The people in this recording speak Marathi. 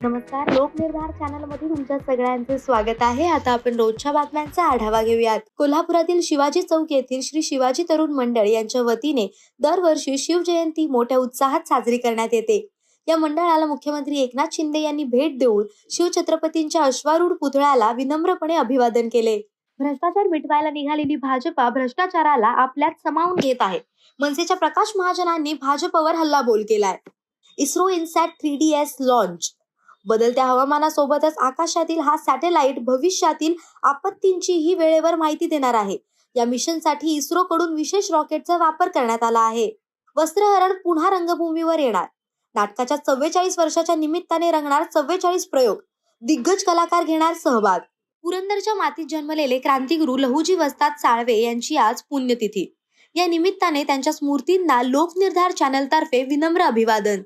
नमस्कार लोकनिर्धार चॅनलमध्ये तुमच्या सगळ्यांचे स्वागत आहे. आता आपण रोजच्या बातम्यांचा आढावा घेऊयात. कोल्हापुरातील शिवाजी चौक येथील श्री शिवाजी तरुण मंडळ यांच्या वतीने दरवर्षी शिवजयंती मोठ्या उत्साहात साजरी करण्यात येते. या मंडळाला मुख्यमंत्री एकनाथ शिंदे यांनी भेट देऊन शिवछत्रपतींच्या अश्वारूढ पुतळ्याला विनम्रपणे अभिवादन केले. भ्रष्टाचार मिटवायला निघालेली भाजपा भ्रष्टाचाराला आपल्यात समावून घेत आहे. मनसेच्या प्रकाश महाजनांनी भाजपवर हल्लाबोल केलाय. ISRO INSAT three D S launch बदलत्या हवामानासोबतच आकाशातील हा सॅटेलाइट भविष्यातील आपत्तींचीही वेळेवर माहिती देणार आहे. या मिशनसाठी इस्रोकडून विशेष रॉकेटचा वापर करण्यात आला आहे. वस्त्रहरण पुन्हा रंगभूमीवर येणार. नाटकाच्या चव्वेचाळीस वर्षाच्या निमित्ताने रंगणार चव्वेचाळीस प्रयोग. दिग्गज कलाकार घेणार सहभाग. पुरंदरच्या मातीत जन्मलेले क्रांतिगुरु लहुजी वस्ताद साळवे यांची आज पुण्यतिथी. या निमित्ताने त्यांच्या स्मृतींना लोकनिर्धार चॅनलतर्फे विनम्र अभिवादन.